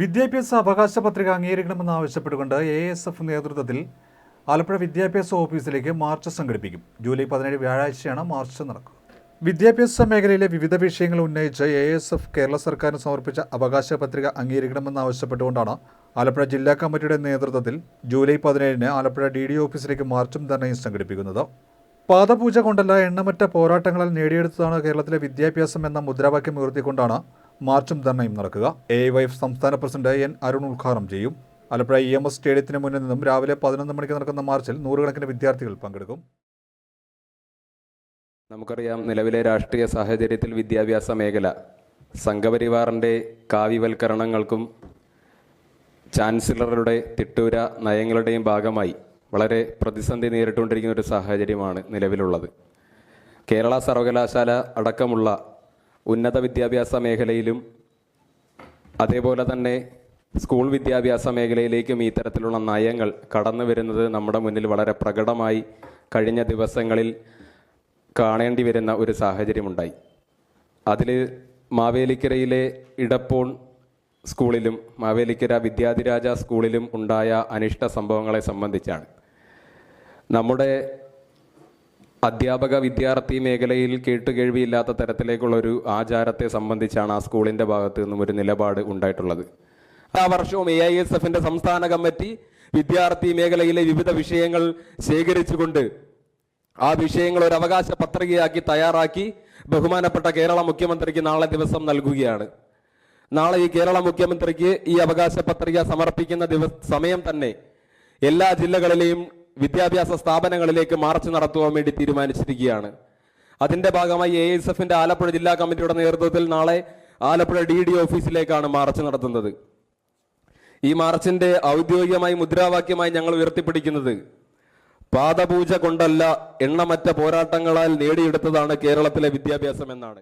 വിദ്യാഭ്യാസ അവകാശ പത്രിക അംഗീകരിക്കണമെന്ന് ആവശ്യപ്പെട്ടുകൊണ്ട് എ എസ് എഫ് നേതൃത്വത്തിൽ ആലപ്പുഴ വിദ്യാഭ്യാസ ഓഫീസിലേക്ക് മാർച്ച് സംഘടിപ്പിക്കും. ജൂലൈ പതിനേഴ് വ്യാഴാഴ്ചയാണ് മാർച്ച് നടക്കുക. വിദ്യാഭ്യാസ മേഖലയിലെ വിവിധ വിഷയങ്ങൾ ഉന്നയിച്ച് എ എസ് എഫ് കേരള സർക്കാരിന് സമർപ്പിച്ച അവകാശ പത്രിക അംഗീകരിക്കണമെന്ന് ആവശ്യപ്പെട്ടുകൊണ്ടാണ് ആലപ്പുഴ ജില്ലാ കമ്മിറ്റിയുടെ നേതൃത്വത്തിൽ ജൂലൈ പതിനേഴിന് ആലപ്പുഴ ഡി ഡി ഓഫീസിലേക്ക് മാർച്ചും ധർണയും സംഘടിപ്പിക്കുന്നത്. പാദപൂജ കൊണ്ടല്ല എണ്ണമറ്റ പോരാട്ടങ്ങളാൽ നേടിയെടുത്തതാണ് കേരളത്തിലെ വിദ്യാഭ്യാസം എന്ന മുദ്രാവാക്യം ഉയർത്തിക്കൊണ്ടാണ് മാർച്ചും ധർണയും നടക്കുക. എ വൈഫ് സംസ്ഥാന പ്രസിഡന്റ് എൻ അരുൺ ഉദ്ഘാടനം ചെയ്യും. ആലപ്പുഴ ഇ എം എസ് സ്റ്റേഡിയത്തിന് മുന്നിൽ നിന്നും രാവിലെ പതിനൊന്ന് മണിക്ക് നടക്കുന്ന മാർച്ചിൽ നൂറുകണക്കിന് വിദ്യാർത്ഥികൾ പങ്കെടുക്കും. നമുക്കറിയാം നിലവിലെ രാഷ്ട്രീയ സാഹചര്യത്തിൽ വിദ്യാഭ്യാസ മേഖല സംഘപരിവാറിന്റെ കാവ്യവൽക്കരണങ്ങൾക്കും ചാൻസലറുടെ തിട്ടൂര നയങ്ങളുടെയും ഭാഗമായി വളരെ പ്രതിസന്ധി നേരിട്ടുകൊണ്ടിരിക്കുന്ന ഒരു സാഹചര്യമാണ് നിലവിലുള്ളത്. കേരള സർവകലാശാല അടക്കമുള്ള ഉന്നത വിദ്യാഭ്യാസ മേഖലയിലും അതേപോലെ തന്നെ സ്കൂൾ വിദ്യാഭ്യാസ മേഖലയിലേക്കും ഈ തരത്തിലുള്ള നയങ്ങൾ കടന്നു വരുന്നത് നമ്മുടെ മുന്നിൽ വളരെ പ്രകടമായി കഴിഞ്ഞ ദിവസങ്ങളിൽ കാണേണ്ടി വരുന്ന ഒരു സാഹചര്യമുണ്ടായി. അതിൽ മാവേലിക്കരയിലെ ഇടപ്പോൺ സ്കൂളിലും മാവേലിക്കര വിദ്യാധിരാജ സ്കൂളിലും ഉണ്ടായ അനിഷ്ട സംഭവങ്ങളെ സംബന്ധിച്ചാണ്. നമ്മുടെ അധ്യാപക വിദ്യാർത്ഥി മേഖലയിൽ കേട്ടുകേഴ്വിയില്ലാത്ത തരത്തിലേക്കുള്ള ഒരു ആചാരത്തെ സംബന്ധിച്ചാണ് ആ സ്കൂളിന്റെ ഭാഗത്ത് നിന്നും ഒരു നിലപാട് ഉണ്ടായിട്ടുള്ളത്. ആ വർഷവും എ ഐ എസ് എഫിന്റെ സംസ്ഥാന കമ്മിറ്റി വിദ്യാർത്ഥി മേഖലയിലെ വിവിധ വിഷയങ്ങൾ ശേഖരിച്ചുകൊണ്ട് ആ വിഷയങ്ങൾ ഒരു അവകാശ പത്രികയാക്കി തയ്യാറാക്കി ബഹുമാനപ്പെട്ട കേരള മുഖ്യമന്ത്രിക്ക് നാളെ ദിവസം നൽകുകയാണ്. നാളെ ഈ കേരള മുഖ്യമന്ത്രിക്ക് ഈ അവകാശ പത്രിക സമർപ്പിക്കുന്ന ദിവസ സമയം തന്നെ എല്ലാ ജില്ലകളിലെയും വിദ്യാഭ്യാസ സ്ഥാപനങ്ങളിലേക്ക് മാർച്ച് നടത്തുവാൻ വേണ്ടി തീരുമാനിച്ചിരിക്കുകയാണ്. അതിന്റെ ഭാഗമായി എ എസ് എഫിന്റെ ആലപ്പുഴ ജില്ലാ കമ്മിറ്റിയുടെ നേതൃത്വത്തിൽ നാളെ ആലപ്പുഴ ഡി ഡി ഓഫീസിലേക്കാണ് മാർച്ച് നടത്തുന്നത്. ഈ മാർച്ചിന്റെ ഔദ്യോഗികമായി മുദ്രാവാക്യമായി ഞങ്ങൾ ഉയർത്തിപ്പിടിക്കുന്നത് പാദപൂജ കൊണ്ടല്ല എണ്ണമറ്റ പോരാട്ടങ്ങളാൽ നേടിയെടുത്തതാണ് കേരളത്തിലെ വിദ്യാഭ്യാസം എന്നാണ്